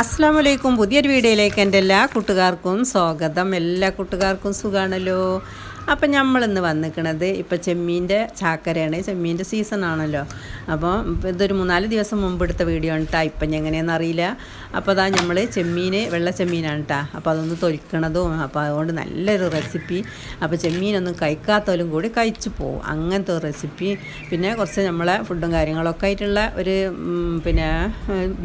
അസ്സാം വലൈക്കും പുതിയൊരു വീഡിയോയിലേക്ക് എന്റെ എല്ലാ കൂട്ടുകാർക്കും സ്വാഗതം. എല്ലാ കൂട്ടുകാർക്കും സുഖമാണല്ലോ അപ്പം നമ്മളിന്ന് വന്നിക്കണത് ഇപ്പം ചെമ്മീന്റെ ചാക്കരയാണ്. ചെമ്മീന്റെ സീസൺ ആണല്ലോ. അപ്പോൾ ഇതൊരു മൂന്നാൽ ദിവസം മുമ്പ് എടുത്ത വീഡിയോ ആണ് കേട്ടോ ഇപ്പം എങ്ങനെയാണെന്ന് അറിയില്ല. അപ്പോൾ അതാ നമ്മൾ ചെമ്മീൻ വെള്ള ചെമ്മീനാണ് കേട്ടോ അപ്പോൾ അതൊന്ന് തൊലിക്കണതും അപ്പോൾ അതുകൊണ്ട് നല്ലൊരു റെസിപ്പി അപ്പോൾ ചെമ്മീനൊന്നും കഴിക്കാത്തവരും കൂടി കഴിച്ചു പോകും അങ്ങനത്തെ ഒരു റെസിപ്പി പിന്നെ കുറച്ച് നമ്മളെ ഫുഡും കാര്യങ്ങളൊക്കെ ആയിട്ടുള്ള ഒരു പിന്നെ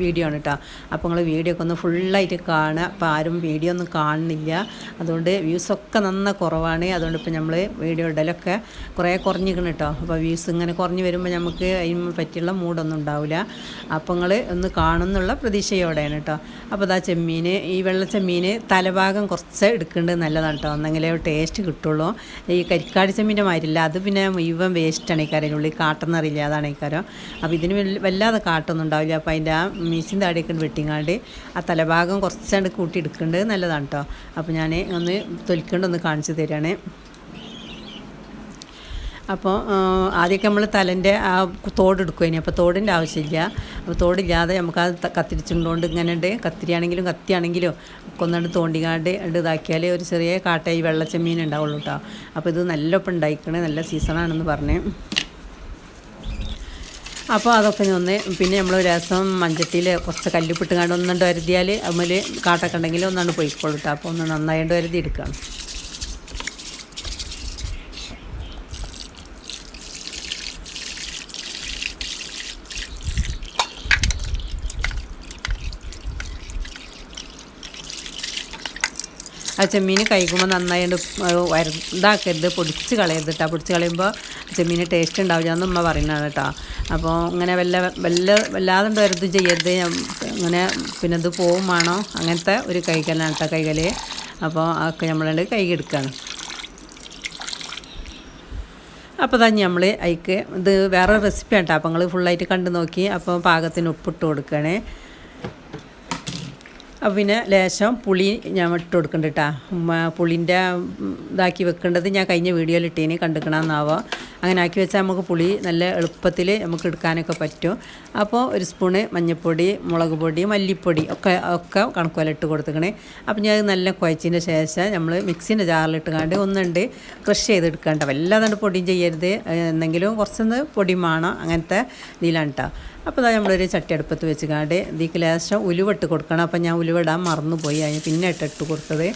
വീഡിയോ ആണ് കേട്ടോ അപ്പോൾ നിങ്ങൾ വീഡിയോ ഒക്കെ ഒന്ന് ഫുള്ളായിട്ട് കാണുക. അപ്പോൾ ആരും വീഡിയോ ഒന്നും കാണുന്നില്ല. അതുകൊണ്ട് വ്യൂസൊക്കെ നന്ന കുറവാണ്. അതുകൊണ്ട് ഇപ്പോൾ നമ്മൾ വീഡിയോ ഇടലൊക്കെ കുറേ കുറഞ്ഞിരിക്കണം കേട്ടോ അപ്പോൾ വ്യൂസ് ഇങ്ങനെ കുറഞ്ഞു വരുമ്പോൾ നമുക്ക് അതിന് പറ്റിയുള്ള മൂഡൊന്നും ഉണ്ടാവില്ല അപ്പോൾ നിങ്ങൾ ഒന്ന് കാണുന്നുള്ള പ്രതീക്ഷയോടെയാണ് കേട്ടോ അപ്പോൾ അതാ ചെമ്മീൻ ഈ വെള്ള ചെമ്മീൻ തലഭാഗം കുറച്ച് എടുക്കേണ്ടത് നല്ലതാണ് കേട്ടോ എന്നെങ്കിലേ ടേസ്റ്റ് കിട്ടുള്ളൂ. ഈ കരിക്കാട് ചെമ്മീന്റെ മാതിരില്ല അത് പിന്നെ മുഴുവൻ വേസ്റ്റാണ് ഈ കാര്യം ഉള്ളിൽ. കാട്ടെന്നറിയില്ല അതാണ് ഈ അപ്പോൾ ഇതിന് വല്ല- വല്ലാതെ കാട്ടൊന്നും ഉണ്ടാവില്ല. അപ്പോൾ അതിന്റെ ആ മീസിൻ താടിയൊക്കെ വെട്ടിങ്ങാണ്ട് ആ തലഭാഗം കുറച്ചാണ്ട് കൂട്ടി എടുക്കേണ്ടത് നല്ലതാണ് കേട്ടോ അപ്പോൾ ഞാൻ ഒന്ന് തൊലിക്കേണ്ടൊന്ന് കാണിച്ചു തരികയാണ് അപ്പോൾ ആദ്യമൊക്കെ നമ്മൾ തലന്റെ ആ തോടെടുക്കും ഇനി. അപ്പോൾ തോടിന്റെ ആവശ്യമില്ല. അപ്പോൾ തോടില്ലാതെ നമുക്ക് അത് കത്തിരിച്ചുണ്ടോണ്ട് ഇങ്ങനെ കത്തിരിയാണെങ്കിലും കത്തിയാണെങ്കിലും കൊന്നുകൊണ്ട് തോണ്ടിക്കാണ്ട് ഉണ്ട് ഇതാക്കിയാൽ ഒരു ചെറിയ കാട്ടായി വെള്ളച്ചെമ്മീൻ ഉണ്ടാവുള്ളൂ കേട്ടോ അപ്പോൾ ഇത് നല്ല ഒപ്പം ഉണ്ടായിക്കണേ. നല്ല സീസണാണെന്ന് പറഞ്ഞ്. അപ്പോൾ അതൊക്കെ ഒന്ന് പിന്നെ നമ്മൾ ഒരു ദിവസം മഞ്ചട്ടിയിൽ കുറച്ച് കല്ലുപിട്ട് കണ്ട് ഒന്നുണ്ട് വരുതിയാൽ അതിൽ കാട്ടൊക്കെ ഉണ്ടെങ്കിൽ ഒന്നാണ്ട് പോയിക്കോളൂ കേട്ടോ അപ്പോൾ ഒന്ന് നന്നായിട്ട് വരുതി എടുക്കണം. ആ ചെമ്മീൻ കഴിക്കുമ്പോൾ നന്നായിട്ട് വര ഇതാക്കരുത് പൊടിച്ച് കളയരുത് കേട്ടോ പൊടിച്ച് കളയുമ്പോൾ ചെമ്മീന് ടേസ്റ്റ് ഉണ്ടാവില്ല എന്ന് ഉമ്മ പറയുന്നതാണ് കേട്ടോ അപ്പോൾ ഇങ്ങനെ വല്ല വല്ല വല്ലാതെ വരുത് ചെയ്യരുത്. ഇങ്ങനെ പിന്നെ ഇത് പോവും വേണോ. അങ്ങനത്തെ ഒരു കൈകലാണ് കേട്ടോ കൈകൽ അപ്പോൾ അതൊക്കെ നമ്മളുണ്ട് കൈ എടുക്കുകയാണ് അപ്പോൾ തന്നെ നമ്മൾ അതിക്ക് ഇത് വേറെ റെസിപ്പി കേട്ടോ അപ്പോൾ നിങ്ങൾ ഫുള്ളായിട്ട് കണ്ടു നോക്കി. അപ്പോൾ പാകത്തിന് ഉപ്പിട്ട് കൊടുക്കണേ. പിന്നെ ലേശം പുളി ഞാൻ ഇട്ട് കൊടുക്കുന്നുണ്ട് കേട്ടോ പുളിന്റെ ഇതാക്കി വെക്കേണ്ടത് ഞാൻ കഴിഞ്ഞ വീഡിയോയിൽ ഇട്ടീനി കണ്ടുക്കണമെന്നാവോ അങ്ങനെ ആക്കി വെച്ചാൽ നമുക്ക് പുളി നല്ല എളുപ്പത്തിൽ നമുക്ക് എടുക്കാനൊക്കെ പറ്റും. അപ്പോൾ ഒരു സ്പൂണ് മഞ്ഞൾപ്പൊടി മുളക് പൊടി മല്ലിപ്പൊടി ഒക്കെ ഒക്കെ കണക്കുപോലെ ഇട്ട് കൊടുത്തേക്കണേ. അപ്പോൾ ഞാൻ അത് നല്ല കുഴച്ചതിന്റെ ശേഷം നമ്മൾ മിക്സിന്റെ ജാറിലിട്ട് കണ്ട് ഒന്നുണ്ട് ക്രഷ് ചെയ്തെടുക്കേണ്ട. വല്ലാതെ പൊടിയും ചെയ്യരുത്. എന്തെങ്കിലും കുറച്ചൊന്ന് പൊടി വേണം അങ്ങനത്തെ ഇതിലാണ് കേട്ടോ അപ്പോൾ ഇതാ നമ്മളൊരു ചട്ടി അടുപ്പത്ത് വെച്ച് കാണ്ട് ഇതിക്ക് ലേശം ഉലുവട്ട് കൊടുക്കണം. അപ്പോൾ ഞാൻ ഉലുവിടാൻ മറന്നുപോയി. അതിന് പിന്നെ ഇട്ടിട്ട് കൊടുത്തത്.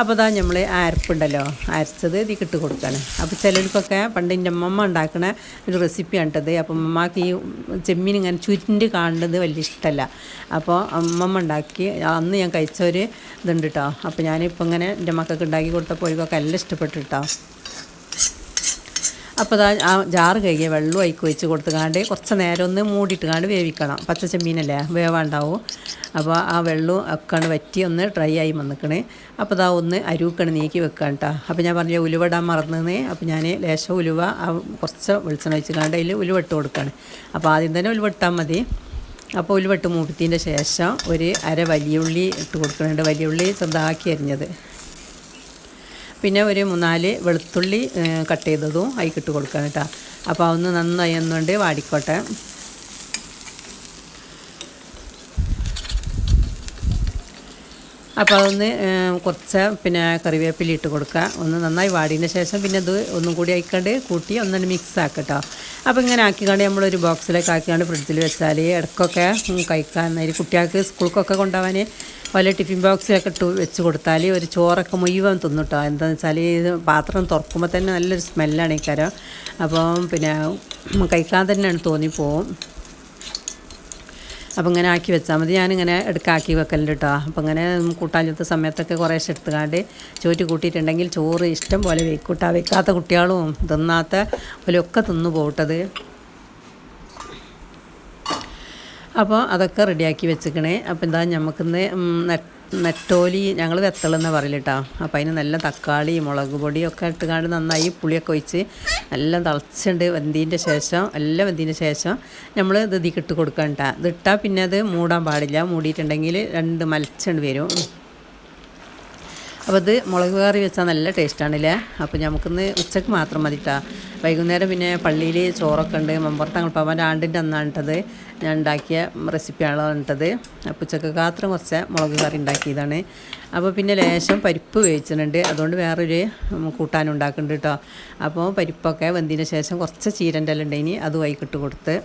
അപ്പോൾ ഇതാ നമ്മൾ അരപ്പുണ്ടല്ലോ അരച്ചത് ഇതിൽ ഇട്ട് കൊടുക്കുകയാണ് അപ്പോൾ ചിലർക്കൊക്കെ പണ്ട് എന്റെ അമ്മമ്മ ഉണ്ടാക്കുന്ന ഒരു റെസിപ്പിയാണ് അപ്പോൾ അമ്മമ്മക്ക് ഈ ചെമ്മീൻ ഇങ്ങനെ ചുരുണ്ട് കാണുന്നത് വലിയ ഇഷ്ടമല്ല. അപ്പോൾ അമ്മമ്മ ഉണ്ടാക്കി അന്ന് ഞാൻ കഴിച്ച ഒരു ഇതുണ്ട് കേട്ടോ അപ്പോൾ ഞാനിപ്പോൾ ഇങ്ങനെ എന്റെ മക്കൾക്ക് ഉണ്ടാക്കി കൊടുത്തപ്പോൾ ഇവർക്കൊക്കെ എല്ലാം ഇഷ്ടപ്പെട്ടു കേട്ടോ അപ്പോൾ ആ ജാറ് കഴുകിയ വെള്ളം അയക്ക് വെച്ച് കൊടുത്തുകാണ്ട് കുറച്ച് നേരം ഒന്ന് മൂടിയിട്ടുകാണ്ട് വേവിക്കണം. പച്ച ചെമ്മീനല്ലേ വേവാണ്ടാവും. അപ്പോൾ ആ വെള്ളവും ഒക്കെ വറ്റി ഒന്ന് ഡ്രൈ ആയി വന്നിക്കണ്. അപ്പോൾ ദാ ഒന്ന് അരുക്കണ് നീക്കി വെക്കാൻ കേട്ടോ അപ്പോൾ ഞാൻ പറഞ്ഞ ഉലുവടാൻ മറന്നേ അപ്പോൾ ഞാൻ ലേശം ഉലുവ കുറച്ച് വെളിച്ചെണ്ണ വെച്ച് കാണ്ട് അതിൽ ഉലുവ ഇട്ട് കൊടുക്കുകയാണ് അപ്പോൾ ആദ്യം തന്നെ ഉലുവ ഇട്ടാൽ മതി. അപ്പോൾ ഉലുവട്ട് മൂപ്പത്തിന്റെ ശേഷം ഒരു അര വലിയ ഉള്ളി ഇട്ട് കൊടുക്കുന്നുണ്ട് വലിയുള്ളി ചെറുതാക്കി അരിഞ്ഞത്. പിന്നെ ഒരു മൂന്നാൽ വെളുത്തുള്ളി കട്ട് ചെയ്തതും അതിക്കിട്ട് കൊടുക്കണം കേട്ടോ. അപ്പോൾ അതൊന്ന് നന്നായി ഒന്നുകൊണ്ട് വാടിക്കോട്ടെ. അപ്പോൾ അതൊന്ന് കുറച്ച് പിന്നെ കറിവേപ്പില ഇട്ട് കൊടുക്കുക ഒന്ന് നന്നായി വാടിയതിന് ശേഷം പിന്നെ അത് ഒന്നും കൂടി ആയിക്കൊണ്ട് കൂട്ടി ഒന്നും മിക്സ് ആക്കട്ടോ. അപ്പോൾ ഇങ്ങനെ ആക്കിക്കൊണ്ട് നമ്മളൊരു ബോക്സിലേക്ക് ആക്കിക്കൊണ്ട് ഫ്രിഡ്ജിൽ വെച്ചാൽ ഇടക്കൊക്കെ കഴിക്കാൻ കുട്ടികൾക്ക് സ്കൂൾക്കൊക്കെ കൊണ്ടുപോകാൻ വല്ല ടിഫിൻ ബോക്സിലൊക്കെ ഇട്ട് വെച്ച് കൊടുത്താൽ ഒരു ചോറൊക്കെ മുഴുവൻ തിന്നിട്ടോ. എന്താണെന്ന് വെച്ചാൽ പാത്രം തുറക്കുമ്പോൾ തന്നെ നല്ലൊരു സ്മെല്ലാണ് ഈ കരം. അപ്പം പിന്നെ കഴിക്കാൻ തന്നെയാണ് തോന്നിപ്പോവും അപ്പോൾ ഇങ്ങനെ ആക്കി വെച്ചാൽ മതി. ഞാനിങ്ങനെ എടുക്കാക്കി വെക്കലുണ്ട് കേട്ടോ അപ്പോൾ ഇങ്ങനെ കൂട്ടാഞ്ഞത്തെ സമയത്തൊക്കെ കുറേശ്ശെ എടുത്തുകാണ്ട് ചോറ്റ് കൂട്ടിയിട്ടുണ്ടെങ്കിൽ ചോറ് ഇഷ്ടം പോലെ വെക്കൂട്ടാ. വെക്കാത്ത കുട്ടികളും തിന്നാത്ത പോലെയൊക്കെ തിന്നു പോട്ടത് അപ്പോൾ അതൊക്കെ റെഡിയാക്കി വെച്ചിക്കണേ. അപ്പോൾ എന്താ നമുക്കിന്ന് നെറ്റോലി ഞങ്ങൾ വെത്തളെന്ന് പറയില്ല കേട്ടോ അപ്പം അതിന് നല്ല തക്കാളി മുളക് പൊടിയൊക്കെ ഇട്ടുകാണ്ട് നന്നായി പുളിയൊക്കെ ഒഴിച്ച് എല്ലാം തിളച്ചുണ്ട് വെന്തിന്റെ ശേഷം എല്ലാം വെന്തിന്റെ ശേഷം നമ്മൾ ഇത് ഇതിക്കിട്ട് കൊടുക്കണ്ട ഇതിട്ടാൽ പിന്നെ അത് മൂടാൻ പാടില്ല. മൂടിയിട്ടുണ്ടെങ്കിൽ രണ്ട് മലച്ചുണ്ട് വരും. അപ്പോൾ ഇത് മുളക് കറി വെച്ചാൽ നല്ല ടേസ്റ്റാണല്ലേ അപ്പോൾ നമുക്കിന്ന് ഉച്ചയ്ക്ക് മാത്രം മതി കേട്ടോ വൈകുന്നേരം പിന്നെ പള്ളിയിൽ ചോറൊക്കെ ഉണ്ട്. മമ്പുറത്ത് തങ്ങൾപ്പാപ്പാന്റെ ആണ്ടിന്റെ അന്നാണിട്ടത്. ഞാൻ ഉണ്ടാക്കിയ റെസിപ്പിയാണ് ഇട്ടത് അപ്പോൾ ഉച്ചയ്ക്ക് മാത്രം കുറച്ച് മുളക് കറി ഉണ്ടാക്കിയതാണ്. അപ്പോൾ പിന്നെ ലേശം പരിപ്പ് വേവിച്ചിട്ടുണ്ട്. അതുകൊണ്ട് വേറൊരു കൂട്ടാൻ ഉണ്ടാക്കുന്നുണ്ട് കേട്ടോ അപ്പോൾ പരിപ്പൊക്കെ വെന്തതിന് ശേഷം കുറച്ച് ചീരന്റെ എല്ലാം ഉണ്ടെങ്കിൽ അതുമായി ഇട്ട് കൊടുത്ത്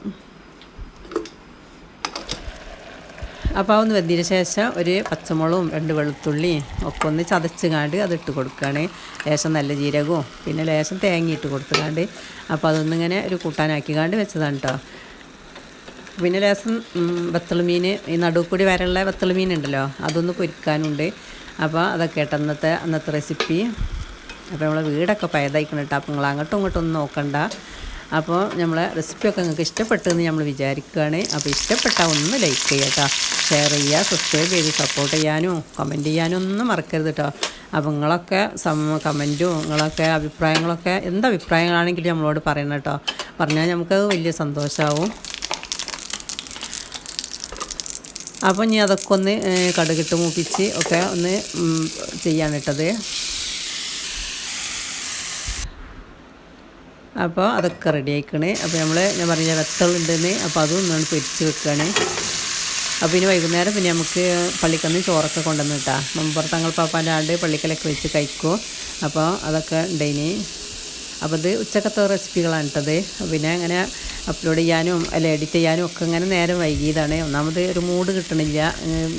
അപ്പോൾ ഒന്ന് വെന്തിന് ശേഷം ഒരു പച്ചമുളകും രണ്ട് വെളുത്തുള്ളിയും ഒക്കെ ഒന്ന് ചതച്ചുകാണ്ട് അത് ഇട്ട് കൊടുക്കുകയാണ് ലേശം നല്ല ജീരകവും പിന്നെ ലേശം തേങ്ങ ഇട്ട് കൊടുത്തുകാണ്ട് അപ്പോൾ അതൊന്നിങ്ങനെ ഒരു കൂട്ടാനാക്കിക്കാണ്ട് വെച്ചതാണ് കേട്ടോ പിന്നെ ലേശം വെത്തൾ മീൻ ഈ നടുവ് കൂടി വരയുള്ള വെത്തൾ ഉണ്ടല്ലോ അതൊന്ന് പൊരിക്കാനുണ്ട്. അപ്പോൾ അതൊക്കെ കേട്ടോ അന്നത്തെ അന്നത്തെ റെസിപ്പി അപ്പോൾ നമ്മളെ വീടൊക്കെ പയതായിക്കണം കേട്ടോ അപ്പോൾ നിങ്ങൾ അങ്ങോട്ടും ഇങ്ങോട്ടും ഒന്നും നോക്കണ്ട. അപ്പോൾ നമ്മളെ റെസിപ്പിയൊക്കെ നിങ്ങൾക്ക് ഇഷ്ടപ്പെട്ടെന്ന് നമ്മൾ വിചാരിക്കുകയാണ്. അപ്പോൾ ഇഷ്ടപ്പെട്ടാൽ ഒന്ന് ലൈക്ക് ചെയ്യുക കേട്ടോ ഷെയർ ചെയ്യുക സബ്സ്ക്രൈബ് ചെയ്ത് സപ്പോർട്ട് ചെയ്യാനും കമന്റ് ചെയ്യാനും ഒന്നും മറക്കരുത് കേട്ടോ അപ്പോൾ നിങ്ങളൊക്കെ സം കമന്റും നിങ്ങളൊക്കെ അഭിപ്രായങ്ങളൊക്കെ എന്ത് അഭിപ്രായങ്ങളാണെങ്കിലും നമ്മളോട് പറയണം കേട്ടോ പറഞ്ഞാൽ നമുക്ക് വലിയ സന്തോഷമാവും അപ്പോൾ ഇനി അതൊക്കെ ഒന്ന് കടുകിട്ട് മൂപ്പിച്ച് ഒക്കെ ഒന്ന് ഉം, ചെയ്യാണ് ഇട്ടത് അപ്പോൾ അതൊക്കെ റെഡി ആയിക്കണേ. അപ്പോൾ നമ്മൾ ഞാൻ പറഞ്ഞ വെത്തളുണ്ടെന്ന് അപ്പോൾ അതും ഒന്നാണ് പൊരിച്ച് വെക്കുകയാണ് അപ്പോൾ ഇനി വൈകുന്നേരം പിന്നെ നമുക്ക് പള്ളിക്കന്ന് ചോറൊക്കെ കൊണ്ടുവന്ന് കിട്ടാം മുമ്പ് തങ്ങൾ പാപ്പാന്റെ പള്ളിക്കലൊക്കെ വെച്ച് കഴിക്കും. അപ്പോൾ അതൊക്കെ ഉണ്ടായിനി. അപ്പോൾ ഇത് ഉച്ചക്കത്തെ റെസിപ്പികളാണ് ഇട്ടത് പിന്നെ അങ്ങനെ അപ്ലോഡ് ചെയ്യാനും അല്ല എഡിറ്റ് ചെയ്യാനും ഒക്കെ അങ്ങനെ നേരം വൈകിയതാണ്. ഒന്നാമത് ഒരു മൂഡ് കിട്ടണില്ല.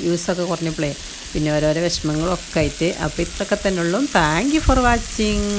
വ്യൂസൊക്കെ കുറഞ്ഞപ്പോഴേ പിന്നെ ഓരോരോ വിഷമങ്ങളൊക്കെ ആയിട്ട്. അപ്പോൾ ഇത്രയൊക്കെ തന്നെ ഉള്ളൂ. Thank you for watching